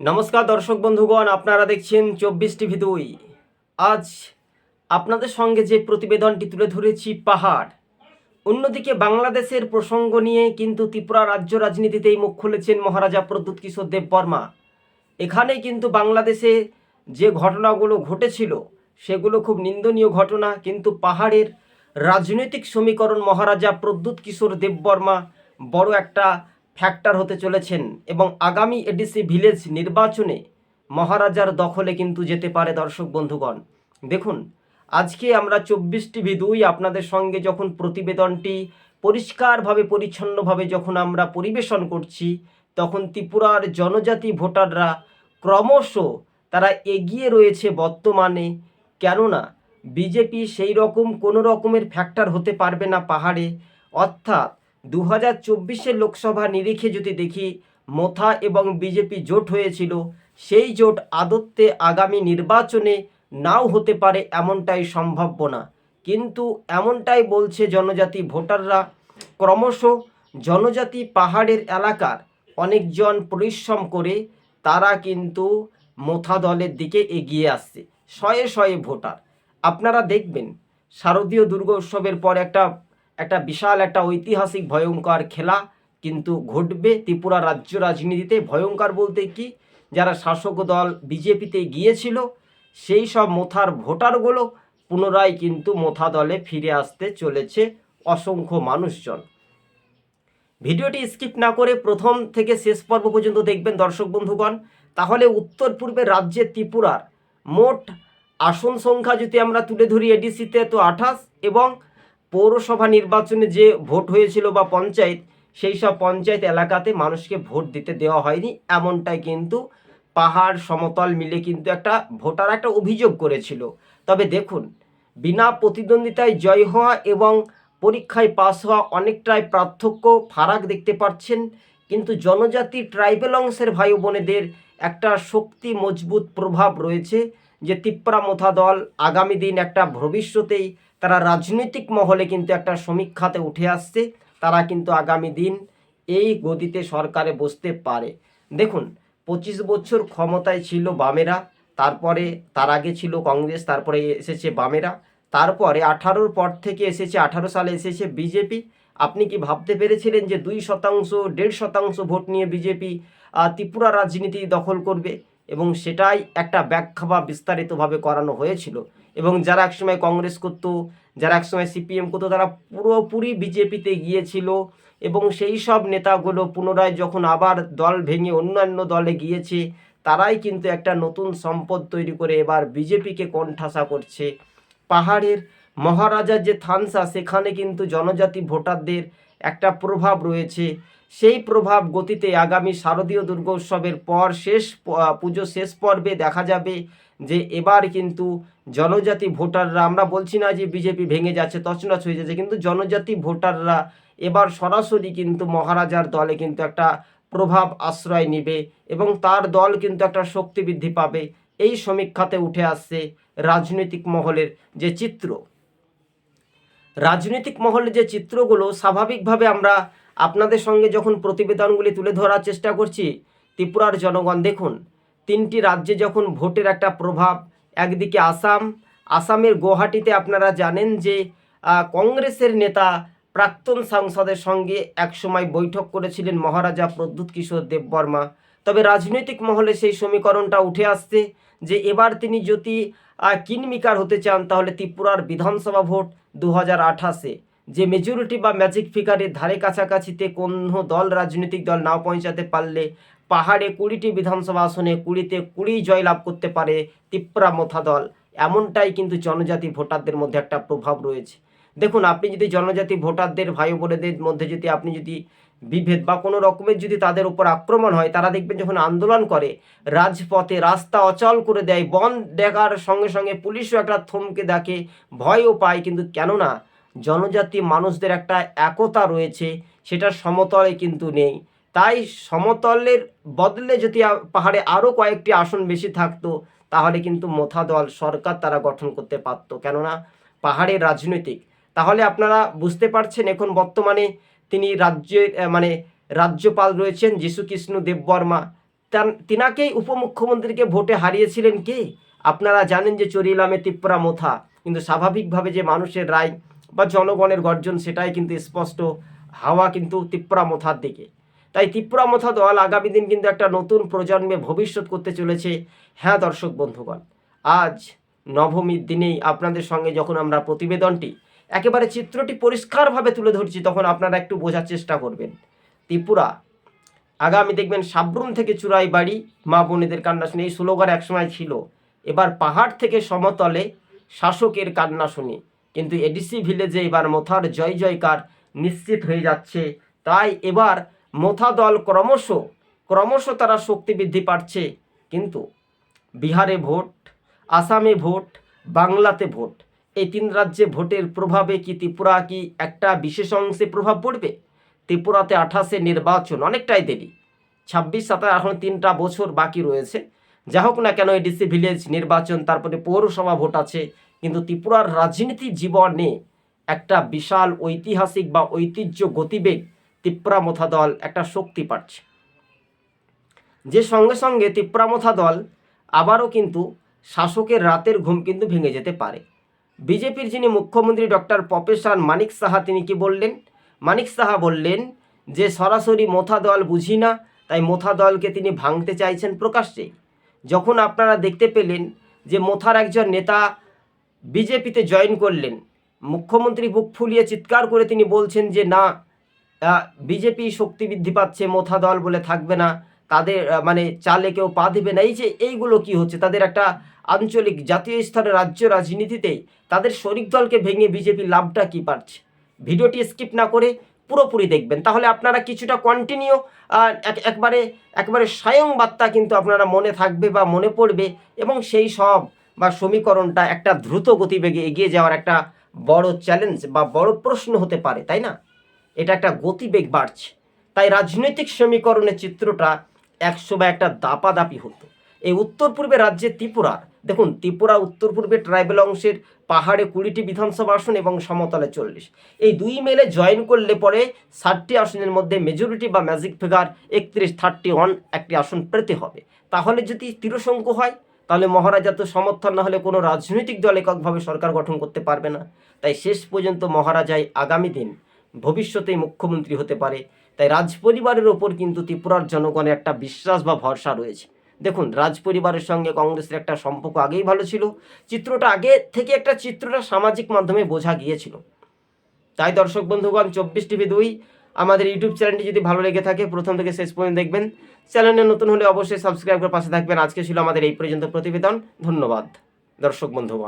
নমস্কার দর্শক বন্ধুগণ, আপনারা দেখছেন চব্বিশ টিভি দুই। আজ আপনাদের সঙ্গে যে প্রতিবেদনটি তুলে ধরেছি পাহাড়, অন্যদিকে বাংলাদেশের প্রসঙ্গ নিয়ে কিন্তু ত্রিপুরা রাজ্য রাজনীতিতেই মুখ খুলেছেন মহারাজা প্রদ্যুৎ কিশোর দেব বর্মা। এখানেই কিন্তু বাংলাদেশে যে ঘটনাগুলো ঘটেছিল, সেগুলো খুব নিন্দনীয় ঘটনা, কিন্তু পাহাড়ের রাজনৈতিক সমীকরণ মহারাজা প্রদ্যুৎ কিশোর দেববর্মা বড় একটা ফ্যাক্টর হতে চলেছেন এবং আগামী এডিসি ভিলেজ নির্বাচনে মহারাজার দখলে কিন্তু যেতে পারে দর্শক বন্ধুগণ। দেখুন, আজকে আমরা চব্বিশ টিভি দুই আপনাদের সঙ্গে যখন প্রতিবেদনটি পরিষ্কারভাবে, পরিচ্ছন্নভাবে যখন আমরা পরিবেশন করছি, তখন ত্রিপুরার জনজাতি ভোটাররা ক্রমশ তারা এগিয়ে রয়েছে বর্তমানে। কেননা বিজেপি সেই রকম কোনো রকমের ফ্যাক্টর হতে পারবে না পাহাড়ে। অর্থাৎ দু হাজার চব্বিশের লোকসভা নিরিখে যদি দেখি, মোথা এবং বিজেপি জোট হয়েছিল, সেই জোট আদত্তে আগামী নির্বাচনে নাও হতে পারে এমনটাই সম্ভাব্য না। কিন্তু এমনটাই বলছে জনজাতি ভোটাররা। ক্রমশ জনজাতি পাহাড়ের এলাকার অনেকজন পরিশ্রম করে তারা কিন্তু মোথা দলের দিকে এগিয়ে আসছে, শয়ে শয়ে ভোটার। আপনারা দেখবেন, শারদীয় দুর্গোৎসবের পর একটা একটা বিশাল একটা ঐতিহাসিক ভয়ঙ্কর খেলা, কিন্তু ঘটবে ত্রিপুরা রাজ্য রাজনীতিতে। ভয়ঙ্কর বলতে কি? যারা শাসক দল বিজেপিতে গিয়েছিল, সেই সব মোথার ভোটারগুলো পুনরায় কিন্তু মোথা দলে ফিরে আসতে চলেছে অসংখ্য মানুষজন। ভিডিওটি স্কিপ না করে প্রথম থেকে শেষ পর্ব পর্যন্ত দেখবেন দর্শক বন্ধুগণ। তাহলে উত্তর পূর্বে রাজ্যে ত্রিপুরার মোট আসন সংখ্যা যদি আমরা তুলে ধরি এডিসিতে তো আঠাশ এবং পৌরসভা নির্বাচনে যে ভোট হয়েছিল বা পঞ্চায়েত, সেই সব পঞ্চায়েত এলাকাতে মানুষকে ভোট দিতে দেওয়া হয়নি। এমনটাই কিন্তু পাহাড়, সমতল মিলে কিন্তু একটা ভোটার একটা অভিযোগ করেছিল। তবে দেখুন, বিনা প্রতিদ্বন্দ্বিতায় জয় হওয়া এবং পরীক্ষায় পাস হওয়া অনেকটাই পার্থক্য ফারাক দেখতে পাচ্ছেন। কিন্তু জনজাতি ট্রাইবেল অংশের ভাই বোনেদের একটা শক্তি, মজবুত প্রভাব রয়েছে। যে তিপ্রা মোথা দল আগামী দিন একটা ভবিষ্যতেই তারা রাজনৈতিক মহলে কিন্তু একটা সমীক্ষাতে উঠে আসছে। তারা কিন্তু আগামী দিন এই গদিতে সরকারে বসতে পারে। দেখুন, পঁচিশ বছর ক্ষমতায় ছিল বামেরা, তারপরে তার আগে ছিল কংগ্রেস, তারপরে এসেছে বামেরা, তারপরে আঠারোর পর থেকে এসেছে, আঠারো সালে এসেছে বিজেপি। আপনি কি ভাবতে পেরেছিলেন যে দুই শতাংশ, দেড় শতাংশ ভোট নিয়ে বিজেপি ত্রিপুরা রাজনীতি দখল করবে? এবং সেটাই একটা ব্যাখ্যা বা বিস্তারিতভাবে করানো হয়েছিল। এবং যারা একসময় কংগ্রেস করতো, যারা একসময় সিপিএম করতো, তারা পুরোপুরি বিজেপিতে গিয়েছিল এবং সেই সব নেতাগুলো পুনরায় যখন আবার দল ভেঙে অন্যান্য দলে গিয়েছে, তারাই কিন্তু একটা নতুন সম্পদ তৈরি করে এবার বিজেপিকে কণ্ঠাসা করছে। পাহাড়ের মহারাজার যে থানসা, সেখানে কিন্তু জনজাতি ভোটারদের একটা প্রভাব রয়েছে। সেই প্রভাব গতিতে আগামী শারদীয় দুর্গোৎসবের পর শেষ পুজো শেষ পর্বে দেখা যাবে যে এবার কিন্তু জনজাতি ভোটাররা, আমরা বলছি না যে বিজেপি ভেঙে যাচ্ছে, তছনছ হয়ে যাচ্ছে, কিন্তু জনজাতি ভোটাররা এবার সরাসরি কিন্তু মহারাজার দলে কিন্তু একটা প্রভাব আশ্রয় নেবে এবং তার দল কিন্তু একটা শক্তি বৃদ্ধি পাবে। এই সমীক্ষাতে উঠে আসছে রাজনৈতিক মহলের যে চিত্র। রাজনৈতিক মহলের যে চিত্রগুলো, স্বাভাবিকভাবে আমরা আপনাদের সঙ্গে যখন প্রতিবেদনগুলি তুলে ধরার চেষ্টা করছি, ত্রিপুরার জনগণ দেখুন, তিনটি রাজ্যে যখন ভোটের একটা প্রভাব, একদিকে আসাম, আসামের গুয়াহাটিতে আপনারা জানেন যে কংগ্রেসের নেতা প্রাক্তন সাংসদের সঙ্গে একসময় বৈঠক করেছিলেন মহারাজা প্রদ্যুৎ কিশোর দেববর্মা। তবে রাজনৈতিক মহলে সেই সমীকরণটা উঠে আসছে যে, এবার তিনি যদি কিনমিকার হতে চান তাহলে ত্রিপুরার বিধানসভা ভোট দু হাজার আঠাশে। যে মেজরিটি বা ম্যাজিক ফিগারের ধারে কাছাকাছিতে কোনো দল, রাজনৈতিক দল নাও পৌঁছাতে পারলে পাহাড়ে কুড়িটি বিধানসভা আসনে কুড়িতে কুড়ি জয়লাভ করতে পারে তিপ্রা মোথা দল। এমনটাই কিন্তু জনজাতি ভোটারদের মধ্যে একটা প্রভাব রয়েছে। দেখুন, আপনি যদি জনজাতি ভোটারদের ভাই বোনেদের মধ্যে যদি আপনি যদি বিভেদ বা কোনো রকমের যদি তাদের উপর আক্রমণ হয়, তারা দেখবেন যখন আন্দোলন করে, রাজপথে রাস্তা অচল করে দেয়, বন দেখার সঙ্গে সঙ্গে পুলিশও একটা থমকে দেখে, ভয়ও পায় কিন্তু কেননা জনজাতি মানুষদের একটা একতা রয়েছে সেটা সমতলে কিন্তু নেই। তাই সমতলের বদলে যদি পাহাড়ে আরও কয়েকটি আসন বেশি থাকতো, তাহলে কিন্তু মোথা দল সরকার তারা গঠন করতে পারতো। কেননা পাহাড়ের রাজনৈতিক, তাহলে আপনারা বুঝতে পারছেন এখন বর্তমানে তিনি রাজ্যের মানে রাজ্যপাল রয়েছেন যীশুকৃষ্ণ দেববর্মা তান- তিনাকেই উপমুখ্যমন্ত্রীকে ভোটে হারিয়েছিলেন কে? আপনারা জানেন যে চরিলামে তিপ্রা মোথা, কিন্তু স্বাভাবিকভাবে যে মানুষের রায় বা জনগণের গর্জন সেটাই কিন্তু স্পষ্ট, হাওয়া কিন্তু তিপ্রা মথার দিকে। তাই তিপ্রা মথা দল আগামী দিন কিন্তু একটা নতুন প্রজন্মে ভবিষ্যৎ করতে চলেছে। হ্যাঁ দর্শক বন্ধুগণ, আজ নবমীর দিনেই আপনাদের সঙ্গে যখন আমরা প্রতিবেদনটি, একেবারে চিত্রটি পরিষ্কারভাবে তুলে ধরছি, তখন আপনারা একটু বোঝার চেষ্টা করবেন। ত্রিপুরা, আগামী দেখবেন সাবরুম থেকে চূড়াই বাড়ি, মা বোনেদের কান্না শুনে, এই স্লোগান একসময় ছিল, এবার পাহাড় থেকে সমতলে শাসকের কান্না শুনি। কিন্তু এডিসি ভিলেজে এবার মোথার জয় জয়কার নিশ্চিত হয়ে যাচ্ছে। তাই এবার মোথা দল ক্রমশ ক্রমশ তারা শক্তি বৃদ্ধি পাচ্ছে। কিন্তু বিহারে ভোট, আসামে ভোট, বাংলাতে ভোট, এই তিন রাজ্যে ভোটের প্রভাবে কি ত্রিপুরা কি একটা বিশেষ অংশে প্রভাব পড়বে? ত্রিপুরাতে আঠাশে নির্বাচন অনেকটাই দেরি। ছাব্বিশ সাতাশ এখন তিনটা বছর বাকি রয়েছে। যা হোক না কেন এডিসি ভিলেজ নির্বাচন, তারপরে পৌরসভা ভোট আছে কিন্তু ত্রিপুরার রাজনীতি জীবনে একটা বিশাল ঐতিহাসিক বা ঐতিহ্য গতিবেগ তিপ্রামথা দল একটা শক্তি পাচ্ছে। যে সঙ্গে সঙ্গে তিপ্রামথা দল আবারও কিন্তু শাসকের রাতের ঘুম কিন্তু ভেঙে যেতে পারে। বিজেপির যিনি মুখ্যমন্ত্রী ডক্টর প্রফেসর মানিক সাহা, তিনি কি বললেন? মানিক সাহা বললেন যে, সরাসরি মোথা দল বুঝি না, তাই মোথা দলকে তিনি ভাঙতে চাইছেন প্রকাশ্যে যখন আপনারা দেখতে পেলেন যে, মোথার একজন নেতা বিজেপিতে জয়েন করলেন। মুখ্যমন্ত্রী বুক ফুলিয়ে চিৎকার করে তিনি বলছেন যে, না বিজেপি শক্তি বৃদ্ধি পাচ্ছে, মোথা দল বলে থাকবে না। তাদের মানে চালে কেউ পা দেবে না। এই যে, এইগুলো কি হচ্ছে? তাদের একটা আঞ্চলিক জাতীয় স্তরে রাজ্য রাজনীতিতে তাদের শরিক দলকে ভেঙে বিজেপি লাভটা কি পাচ্ছে? ভিডিওটি স্কিপ না করে পুরোপুরি দেখবেন। তাহলে আপনারা কিছুটা কন্টিনিউ একবারে একবারে স্বয়ং বার্তা কিন্তু আপনারা মনে থাকবে বা মনে পড়বে এবং সেই সব বা সমীকরণটা একটা দ্রুত গতিবেগে এগিয়ে যাওয়ার একটা বড় চ্যালেঞ্জ বা বড় প্রশ্ন হতে পারে, তাই না? এটা একটা গতিবেগ বাড়ছে। তাই রাজনৈতিক সমীকরণের চিত্রটা একশো বা একটা দাপাদাপি হতো। এই উত্তর পূর্বে রাজ্যে ত্রিপুরার দেখুন ত্রিপুরা উত্তর পূর্বে ট্রাইবেল অংশের পাহাড়ে কুড়িটি বিধানসভা আসন এবং সমতলে চল্লিশ। এই দুই মেলে জয়েন করলে পরে ষাটটি আসনের মধ্যে মেজরিটি বা ম্যাজিক ফিগার একত্রিশ থার্টি ওয়ান একটি আসন পেতে হবে। তাহলে যদি তিরসংখ্য হয় তাহলে মহারাজা তো সমর্থন না হলে কোনো রাজনৈতিক দল এককভাবে সরকার গঠন করতে পারবে না। তাই শেষ পর্যন্ত মহারাজাই আগামী দিন ভবিষ্যতেই মুখ্যমন্ত্রী হতে পারে। তাই রাজ পরিবারের ওপর কিন্তু ত্রিপুরার জনগণের একটা বিশ্বাস বা ভরসা রয়েছে। দেখুন রাজ পরিবারের সঙ্গে কংগ্রেসের একটা সম্পর্ক আগেই ভালো ছিল। চিত্রটা আগে থেকে একটা চিত্রটা সামাজিক মাধ্যমে বোঝা গিয়েছিল। তাই দর্শক বন্ধুগণ, চব্বিশ টিভি দুই আমাদের ইউটিউব চ্যানেলটি যদি ভালো লেগে থাকে, প্রথম থেকে শেষ পর্যন্ত দেখবেন। চ্যানেলে নতুন হলে অবশ্যই সাবস্ক্রাইব করে পাশে থাকবেন। আজকে ছিল আমাদের এই পর্যন্ত প্রতিবেদন। ধন্যবাদ। দর্শক বন্ধুগণ।